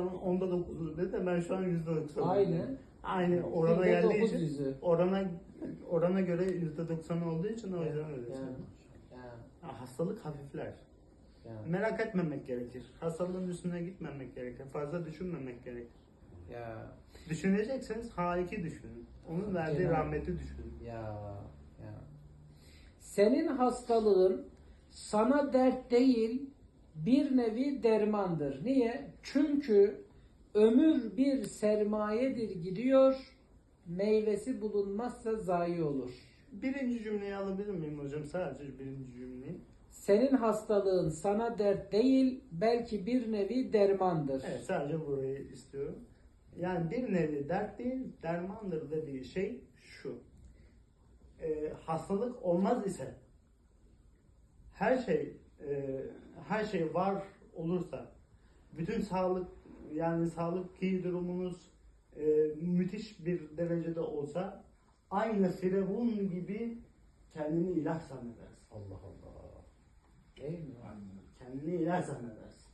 zaman onda 9'u dedi ben şu an %90. Aynı. Aynı orana Yüzde geldiği dokuz için. yüzü. Orana orana göre %90 olduğu için o yüzden öyle. Yani, söylüyorum. yani, Ha, Hastalık hafifler. yani, Merak etmemek gerekir. Hastalığın üstüne gitmemek gerekir. Fazla düşünmemek gerekir. ya, Düşünecekseniz H2 düşünün. Onun verdiği Genel. rahmeti düşünün. ya, ya. Senin hastalığın sana dert değil, bir nevi dermandır. Niye? Çünkü ömür bir sermayedir gidiyor, meyvesi bulunmazsa zayi olur. Birinci cümleyi alabilir miyim hocam? Sadece birinci cümleyi. Senin hastalığın sana dert değil, belki bir nevi dermandır. Evet sadece burayı istiyorum. Yani bir nevi dert değil, dermandır dediği şey şu. Ee, hastalık olmaz ise her şey e, her şey var olursa bütün sağlık yani sağlık durumunuz e, müthiş bir derecede olsa aynı firavun gibi kendini ilah zannedersin. Allah Allah. Değil mi? Kendini ilah zannedersin.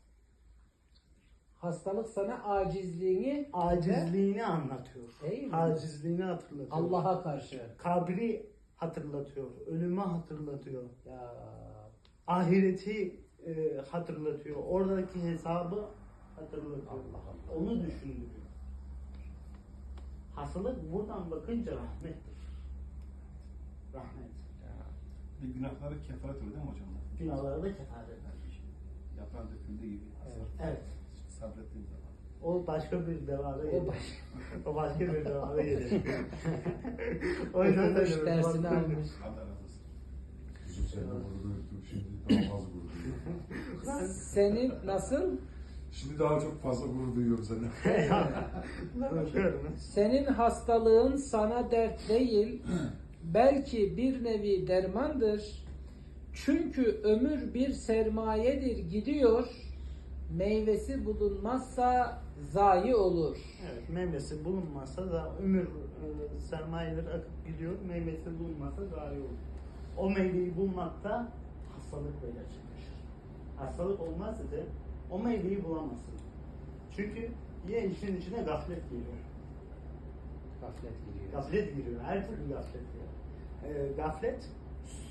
Hastalık sana acizliğini Acizliğini anlatıyor. Değil mi? Acizliğini hatırlatıyor. Allah'a karşı. kabri hatırlatıyor, ölümü hatırlatıyor, Ya ahireti e, hatırlatıyor, oradaki hesabı hatırlatıyor. Allah Allah. Onu düşündürüyor. Hastalık buradan bakınca rahmettir. Rahmet. Bir günahları kefaret oluyor değil mi hocam? Günahları da kefaret eder. Yaprağın döküldüğü gibi. Evet. Evet. Sabrettiğin zaman. O başka bir devada O gelir. baş- o başka bir devada gelir. o yüzden dersini almış. Burada öptüm şimdi daha fazla gurur duyuyorum. Senin nasıl? Şimdi daha çok fazla gurur duyuyorum senden. Senin hastalığın sana dert değil, belki bir nevi dermandır. Çünkü ömür bir sermayedir gidiyor, meyvesi bulunmazsa zayi olur. Evet, meyvesi bulunmazsa da ömür e, sermayeleri akıp gidiyor, meyvesi bulunmazsa zayi olur. O meyveyi bulmakta hastalıkla gerçekleşir. Hastalık olmaz ise o meyveyi bulamazsın. Çünkü ya işin içine gaflet giriyor. Gaflet giriyor. Gaflet giriyor, her türlü gaflet giriyor. E, gaflet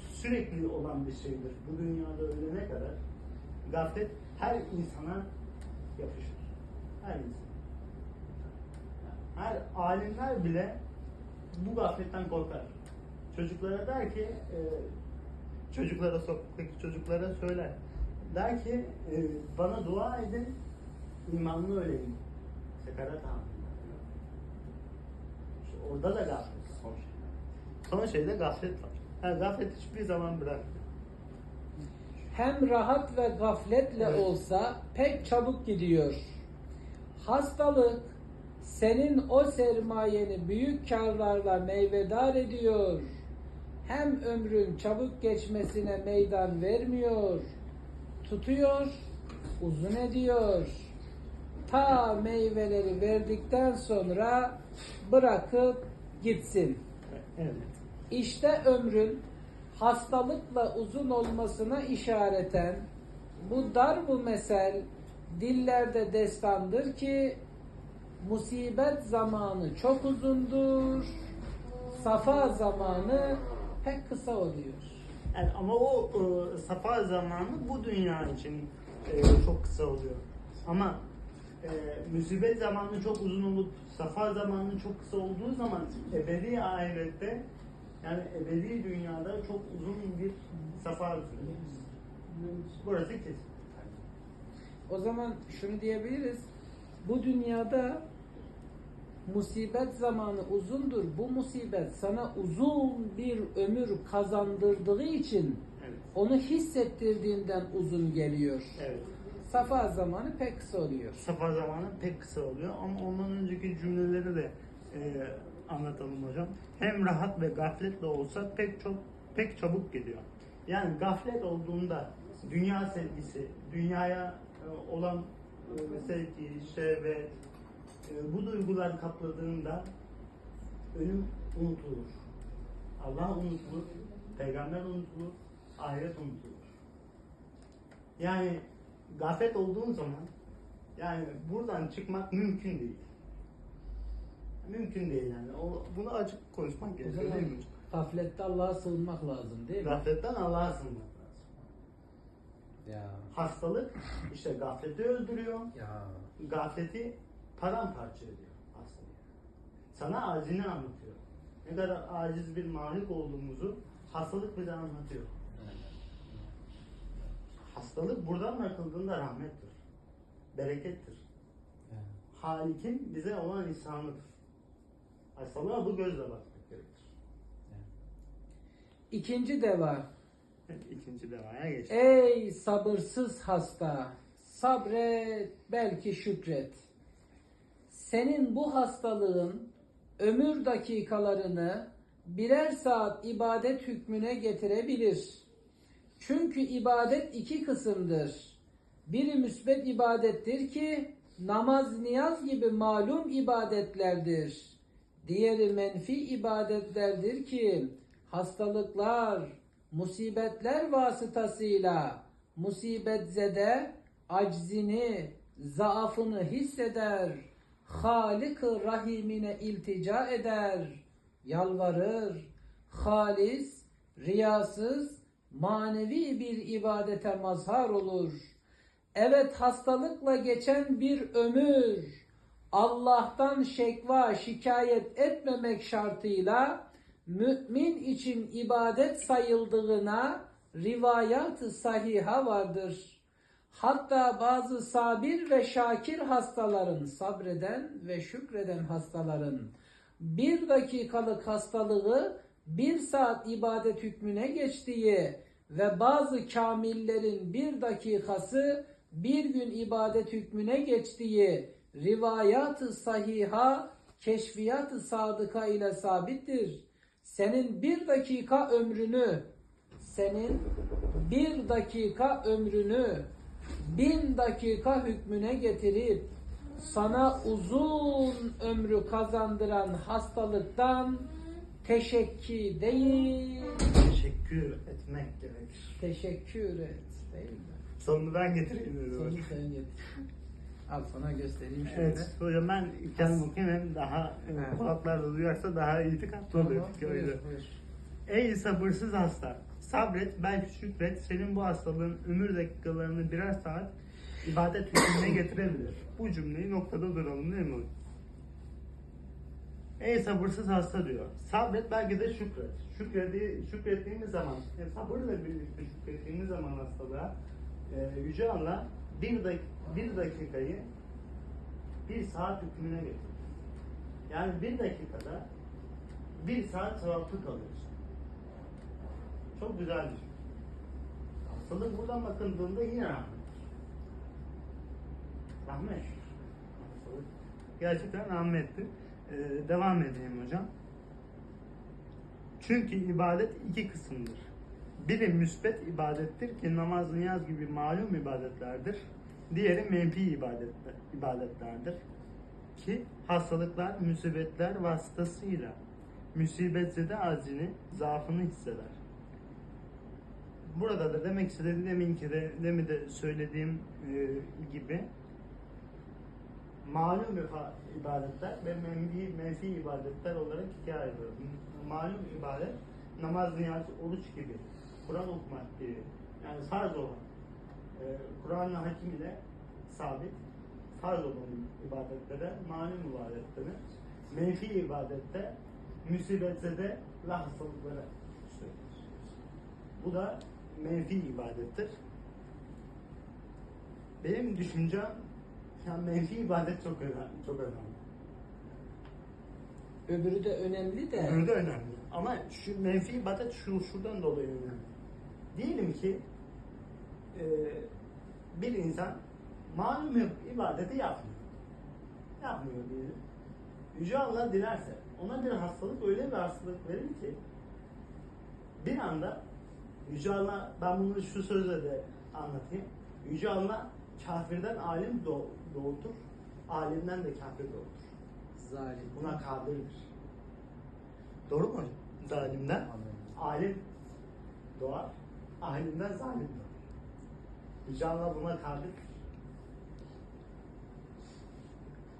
sürekli olan bir şeydir. Bu dünyada ölene kadar gaflet her insana yapışır. Her insan. Her alimler bile bu gafletten korkar. Çocuklara der ki, e, çocuklara sokaktaki çocuklara söyler. Der ki, e, bana dua edin, imanlı öleyim. Sekarat anında. İşte orada da gaflet. Son şey. Son şeyde gaflet var. Yani gaflet hiçbir zaman bırakmıyor. Hem rahat ve gafletle Evet. olsa pek çabuk gidiyor. Hastalık senin o sermayeni büyük karlarla meyvedar ediyor. Hem ömrün çabuk geçmesine meydan vermiyor. Tutuyor, uzun ediyor. Ta meyveleri verdikten sonra bırakıp gitsin. Evet. İşte ömrün hastalıkla uzun olmasına işareten bu dar bu mesel dillerde destandır ki musibet zamanı çok uzundur, safa zamanı pek kısa oluyor. Evet, ama o e, safa zamanı bu dünya için e, çok kısa oluyor. Ama e, musibet zamanı çok uzun olup safa zamanı çok kısa olduğu zaman ebedi ahirette yani ebedi dünyada çok uzun bir safa sürüyor. Burası kesin. O zaman şunu diyebiliriz. Bu dünyada musibet zamanı uzundur. Bu musibet sana uzun bir ömür kazandırdığı için Evet. onu hissettirdiğinden uzun geliyor. Evet. Safa zamanı pek kısa oluyor. Safa zamanı pek kısa oluyor ama ondan önceki cümleleri de e, anlatalım hocam. Hem rahat ve gafletle olsa pek çok pek çabuk geliyor. Yani gaflet olduğunda dünya sevgisi, dünyaya e, olan e, sevgi, şehvet, bu duygular kapladığında ölüm unutulur. Allah unutulur, peygamber unutulur, ahiret unutulur. Yani gaflet olduğun zaman Yani buradan çıkmak mümkün değil. Mümkün değil yani. O, bunu açık konuşmak gerekiyor değil mi? gaflette Allah'a sığınmak lazım değil mi? Gafletten Allah'a sığınmak lazım. Ya. Hastalık işte gafleti öldürüyor. Ya. Gafleti paramparça ediyor hastalığı. Sana acizini anlatıyor. Ne kadar aciz bir mahluk olduğumuzu hastalık bize anlatıyor. Hastalık buradan bakıldığında rahmettir. Berekettir. Halik'in bize olan ihsanıdır. Hastalığa bu gözle bakmak gerekir. İkinci deva. İkinci devaya geç. Ey sabırsız hasta, sabret belki şükret. Senin bu hastalığın ömür dakikalarını birer saat ibadet hükmüne getirebilir. Çünkü ibadet iki kısımdır. Biri müsbet ibadettir ki namaz, niyaz gibi malum ibadetlerdir. Diğeri menfi ibadetlerdir ki hastalıklar, musibetler vasıtasıyla musibetzede aczini, zaafını hisseder, Halik-ı Rahimine iltica eder, yalvarır, halis, riyasız, manevi bir ibadete mazhar olur. Evet hastalıkla geçen bir ömür, Allah'tan şekva, şikayet etmemek şartıyla mümin için ibadet sayıldığına rivayat-ı sahiha vardır. Hatta bazı sabir ve şakir hastaların, sabreden ve şükreden hastaların bir dakikalık hastalığı bir saat ibadet hükmüne geçtiği ve bazı kamillerin bir dakikası bir gün ibadet hükmüne geçtiği rivayat-ı sahiha keşfiyat-ı sadıka ile sabittir. Senin bir dakika ömrünü senin bir dakika ömrünü bin dakika hükmüne getirip sana uzun ömrü kazandıran hastalıktan teşekkür değil, Teşekkür etmek gerekir. teşekkür et değil mi? Sonunu ben getireyim dedim. Sonu hocam. sen getir. Al sana göstereyim şöyle. Evet hocam ben kendim okuyayım hem daha kulaklar da duyarsa daha itikatlı oluyor. Tamam, buyur, buyur. Ey sabırsız hasta! Sabret, belki şükret. Senin bu hastalığın ömür dakikalarını birer saat ibadet hükmüne getirebilir. Bu cümleyi noktada duralım değil mi? Ey sabırsız hasta diyor. Sabret belki de şükret. Şükredi, şükrettiğimiz zaman, e, sabırla birlikte şükrettiğimiz zaman hastalığa e, Yüce Allah bir, dak bir dakikayı bir saat hükmüne getirir. Yani bir dakikada bir saat sevaplı kalıyorsun. Çok güzel bir şey. Hastalık buradan bakıldığında yine rahmet. Rahmet. Hastalık gerçekten rahmettir. Ee, devam edeyim hocam. Çünkü ibadet iki kısımdır. Biri müsbet ibadettir ki namaz, niyaz gibi malum ibadetlerdir. Diğeri menfi ibadetler, ibadetlerdir. Ki hastalıklar, musibetler vasıtasıyla müsibetzede acını, zaafını hisseder. Burada da demek istediğim deminki de, demin de söylediğim e, gibi malum ibadetler ve menfi, menfi ibadetler olarak ikiye ayrılıyor. Malum ibadet namaz, niyaz, oruç gibi, Kur'an okumak gibi yani farz olan e, Kur'an-ı Hakim ile sabit farz olan ibadetlere malum ibadetlere menfi ibadette müsibetzede ve hastalıklara. Bu da menfi ibadettir. Benim düşüncem yani menfi ibadet çok önemli. Çok önemli. Öbürü de önemli de. Öbürü de önemli. Ama şu menfi ibadet şu şuradan dolayı önemli. Diyelim ki e, bir insan malum ibadeti yapmıyor. Yapmıyor diyelim. Yüce Allah dilerse ona bir hastalık öyle bir hastalık verir ki bir anda Yüce Allah ben bunu şu sözle de anlatayım. Yüce Allah kafirden alim doğ- doğurtur, alimden de kafir doğurtur. Zalim. Buna kadirdir. Doğru mu? Zalimden alim doğar, alimden zalim doğar. Yüce Allah buna kadir.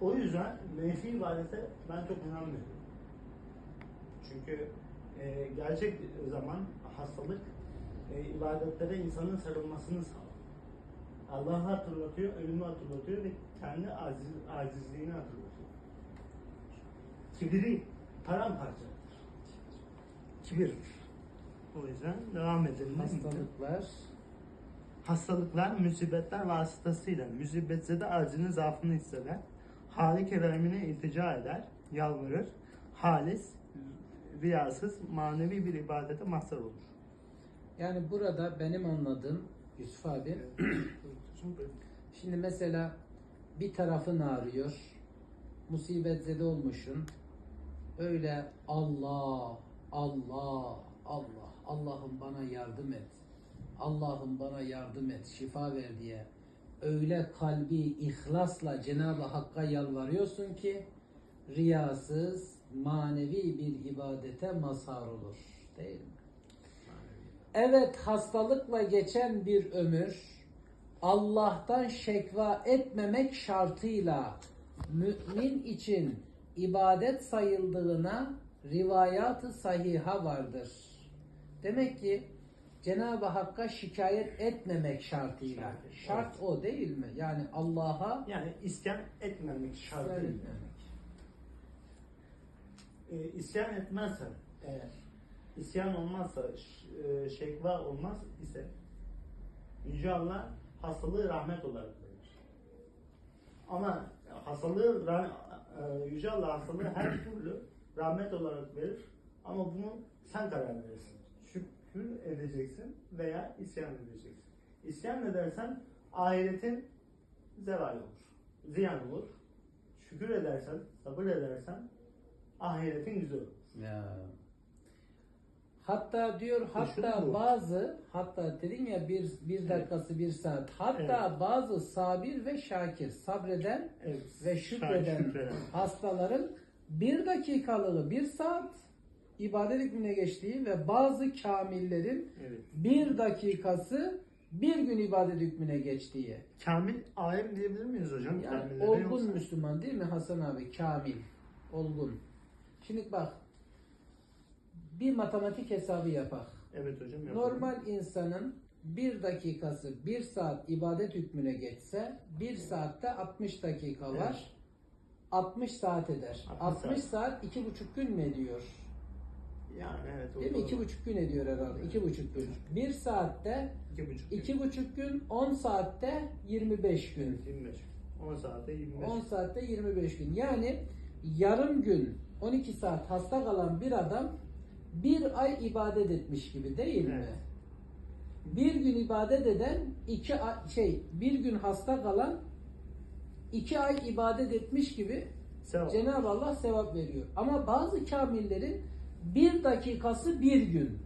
O yüzden menfi ibadete ben çok inanmıyorum. Çünkü e, gerçek zaman hastalık e, ibadetlere insanın sarılmasını sağlar. Allah'ı hatırlatıyor, ölümü hatırlatıyor ve kendi aciz, acizliğini hatırlatıyor. Kibiri paramparçadır. Kibir. O yüzden devam edelim. Hastalıklar. Hastalıklar, musibetler vasıtasıyla müsibetzede acını zaafını hisseder. Hali keremine iltica eder, yalvarır. Halis, riyasız, manevi bir ibadete mazhar olur. Yani burada benim anladığım Yusuf abi Şimdi mesela bir tarafın ağrıyor, musibetzede olmuşsun. Öyle Allah, Allah, Allah, Allah'ım bana yardım et. Allah'ım bana yardım et, şifa ver diye. Öyle kalbi ihlasla Cenab-ı Hakk'a yalvarıyorsun ki riyasız, manevi bir ibadete mazhar olur. Değil mi? Evet hastalıkla geçen bir ömür Allah'tan şekva etmemek şartıyla mümin için ibadet sayıldığına rivayat-ı sahiha vardır. Demek ki Cenab-ı Hakk'a şikayet etmemek şartıyla. Şart, Şart o değil mi? Yani Allah'a Yani isyan etmemek şartıyla. etmemek. E, isyan etmezsen eğer, isyan olmazsa, e, şekva olmaz ise Yüce Allah hastalığı rahmet olarak verir. Ama hastalığı, Yüce Allah hastalığı her türlü rahmet olarak verir. Ama bunu sen karar verirsin. Şükür edeceksin veya isyan edeceksin. İsyan edersen ahiretin zeval olur. Ziyan olur. Şükür edersen, sabır edersen ahiretin güzel olur. Ya. Hatta diyor hatta Şunu bu. bazı hatta dedin ya bir, bir dakikası bir saat hatta Evet. bazı sabir ve şakir sabreden Evet. ve şükreden Şükreden. hastaların bir dakikalığı bir saat ibadet hükmüne geçtiği ve bazı kamillerin Evet. bir dakikası bir gün ibadet hükmüne geçtiği. Kamil alim diyebilir miyiz hocam? Yani Kamillere olgun yoksa- Müslüman değil mi Hasan abi? Kamil. Olgun. Şimdi bak bir matematik hesabı yapak. Evet hocam. yapalım. Normal insanın bir dakikası bir saat ibadet hükmüne geçse bir saatte 60 dakika var. Evet. 60 saat eder. 60 60 saat iki buçuk gün mü ediyor? Yani evet. Değil mi? İki buçuk gün ediyor herhalde. İki buçuk gün. Bir saatte İki buçuk. iki buçuk gün, 10 saatte 25 gün. 25. 10 saatte 25. 10 saatte 25 gün. Yani yarım gün 12 saat hasta kalan bir adam bir ay ibadet etmiş gibi değil mi? Evet. Bir gün ibadet eden iki ay, şey bir gün hasta kalan iki ay ibadet etmiş gibi. Cenab-ı Allah sevap veriyor. Ama bazı kamillerin bir dakikası bir gün.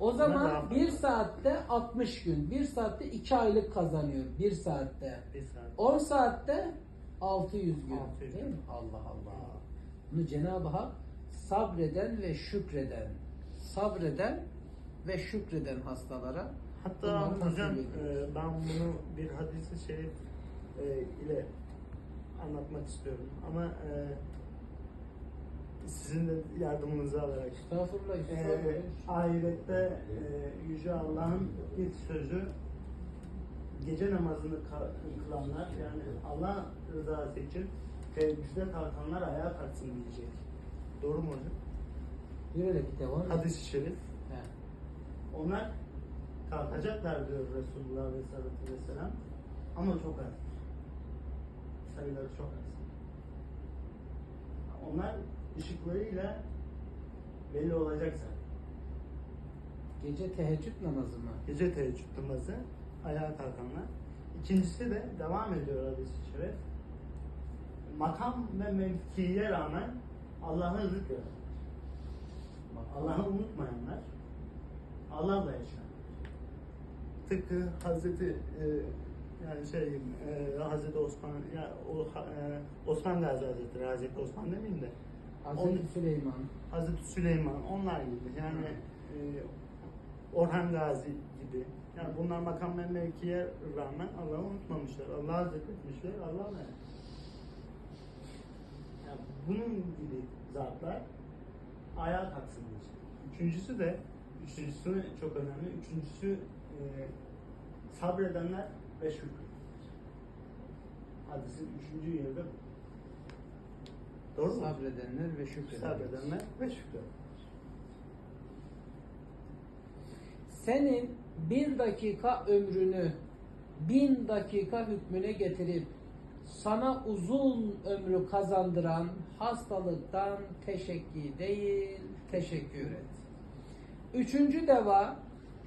O zaman bir saatte 60 gün. Bir saatte iki aylık kazanıyor. Bir saatte. Bir saat. 10 saatte 600 gün. 600 Değil mi? Allah Allah. Bunu Cenab-ı Hak sabreden ve şükreden, sabreden ve şükreden hastalara Hatta hocam e, ben bunu bir hadisi şerif e, ile anlatmak istiyorum. Ama e, sizin de yardımınızı alarak. Estağfurullah. E, ahirette e, Yüce Allah'ın ilk sözü gece namazını kılanlar yani Allah rızası için teheccüde kalkanlar ayağa kalksın diyecek. Doğru mu hocam? Bir öyle et. Hadis-i şerif. He. Onlar kalkacaklar diyor Resulullah Aleyhisselatü Vesselam. Ama çok az. Sayıları çok az. Onlar ışıklarıyla belli olacak zaten. Gece teheccüd namazı mı? Gece teheccüd namazı ayağa kalkanlar. İkincisi de devam ediyor hadis-i şerif. Makam ve mevkiye rağmen Allah'ı zikreder. Allah'ı unutmayanlar Allah'la yaşar. Tıpkı Hazreti e, yani şey e, Hazreti Osman ya o e, Osman Gazi Hazretleri Hazreti Osman demeyeyim de Hazreti Süleyman. Hazreti Süleyman onlar gibi yani e, Orhan Gazi gibi yani bunlar makam ve mevkiye rağmen Allah'ı unutmamışlar. Allah'ı zikretmişler. Allah'la bunun gibi zatlar ayağa kalksınlar. Üçüncüsü de, üçüncüsü çok önemli. Üçüncüsü e, sabredenler ve şükredenler. Hadisin üçüncü yeri de bu. Doğru mu? Sabredenler ve şükredenler. Sabredenler ve şükredenler. Senin bir dakika ömrünü bin dakika hükmüne getirip sana uzun ömrü kazandıran hastalıktan teşekkür değil, teşekkür et. Üçüncü deva,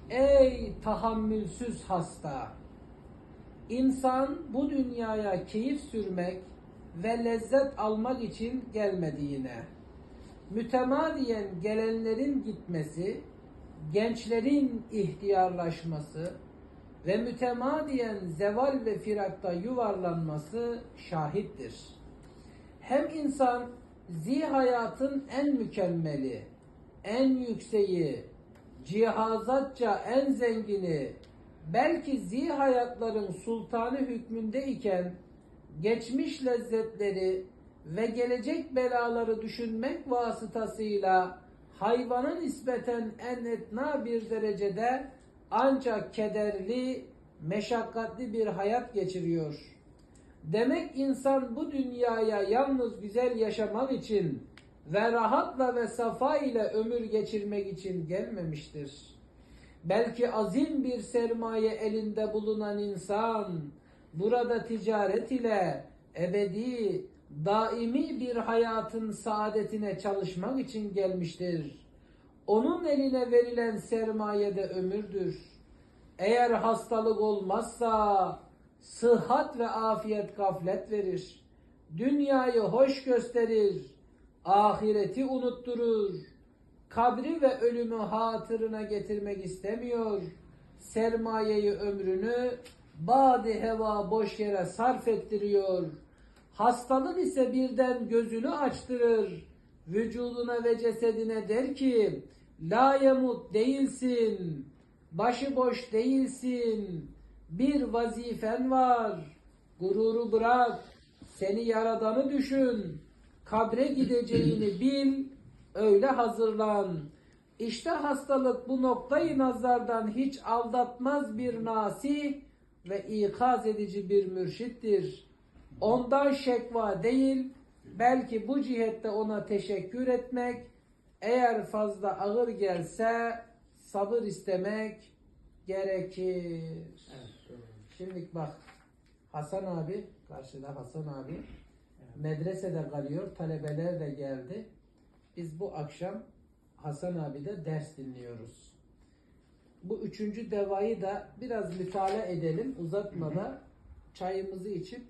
ey tahammülsüz hasta! İnsan bu dünyaya keyif sürmek ve lezzet almak için gelmedi yine. Mütemadiyen gelenlerin gitmesi, gençlerin ihtiyarlaşması ve mütemadiyen zeval ve firakta yuvarlanması şahittir. Hem insan zi hayatın en mükemmeli, en yükseği, cihazatça en zengini, belki zi hayatların sultanı hükmündeyken geçmiş lezzetleri ve gelecek belaları düşünmek vasıtasıyla hayvana nispeten en etna bir derecede ancak kederli, meşakkatli bir hayat geçiriyor. Demek insan bu dünyaya yalnız güzel yaşamak için ve rahatla ve safa ile ömür geçirmek için gelmemiştir. Belki azim bir sermaye elinde bulunan insan burada ticaret ile ebedi, daimi bir hayatın saadetine çalışmak için gelmiştir. Onun eline verilen sermaye de ömürdür. Eğer hastalık olmazsa sıhhat ve afiyet gaflet verir. Dünyayı hoş gösterir. Ahireti unutturur. Kabri ve ölümü hatırına getirmek istemiyor. Sermayeyi ömrünü badi heva boş yere sarf ettiriyor. Hastalık ise birden gözünü açtırır. Vücuduna ve cesedine der ki la yemut değilsin. Başıboş değilsin. Bir vazifen var. Gururu bırak. Seni yaradanı düşün. Kabre gideceğini bil. Öyle hazırlan. İşte hastalık bu noktayı nazardan hiç aldatmaz bir nasih ve ikaz edici bir mürşittir. Ondan şekva değil, belki bu cihette ona teşekkür etmek, eğer fazla ağır gelse sabır istemek gerekir. Evet, doğru. Şimdi bak Hasan abi, karşıda Hasan abi medresede kalıyor, talebeler de geldi. Biz bu akşam Hasan abi de ders dinliyoruz. Bu üçüncü devayı da biraz mütala edelim uzatmadan çayımızı içip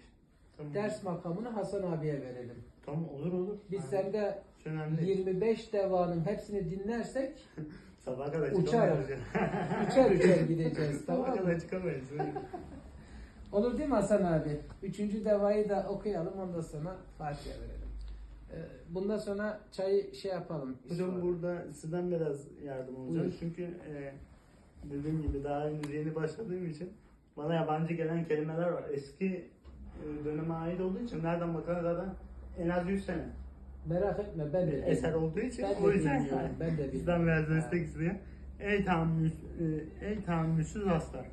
Tamam. ders makamını Hasan abiye verelim. Tamam olur olur. Biz Aynen. sende önemli değil. 25 devanın hepsini dinlersek Sabaha kadar Uçarız. çıkamayız. üçer üçer gideceğiz Sabaha tamam mı? kadar çıkamayız. Olur değil mi Hasan abi? Üçüncü devayı da okuyalım ondan sonra Fatiha verelim. Ee, Bundan sonra çayı şey yapalım. Hocam burada sizden biraz yardım olacağım. Buyur. Çünkü e, dediğim gibi daha henüz yeni başladığım için bana yabancı gelen kelimeler var. Eski e, döneme ait olduğu için nereden bakarsan zaten en az 100 sene Merak etme ben de eser olduğu için Ben o yüzden bilmiyorum, ben de bilmiyorum. sizden biraz destek isteyen. Ey tahammül, e, ey tahammülsüz hasta.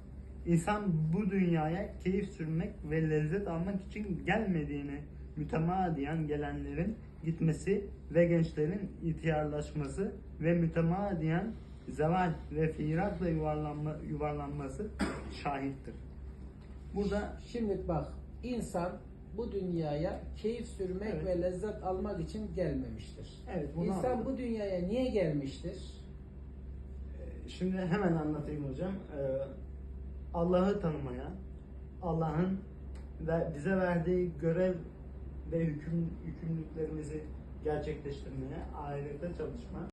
İnsan bu dünyaya keyif sürmek ve lezzet almak için gelmediğini mütemadiyen gelenlerin gitmesi ve gençlerin ihtiyarlaşması ve mütemadiyen zeval ve firakla yuvarlanma, yuvarlanması şahittir. Burada Şimdi bak insan bu dünyaya keyif sürmek Evet. ve lezzet almak için gelmemiştir. evet bunu İnsan anladım. bu dünyaya niye gelmiştir? Ee, Şimdi hemen anlatayım hocam. Ee, Allah'ı tanımaya, Allah'ın ve bize verdiği görev ve hüküm, yükümlülüklerimizi gerçekleştirmeye, ahirette çalışma,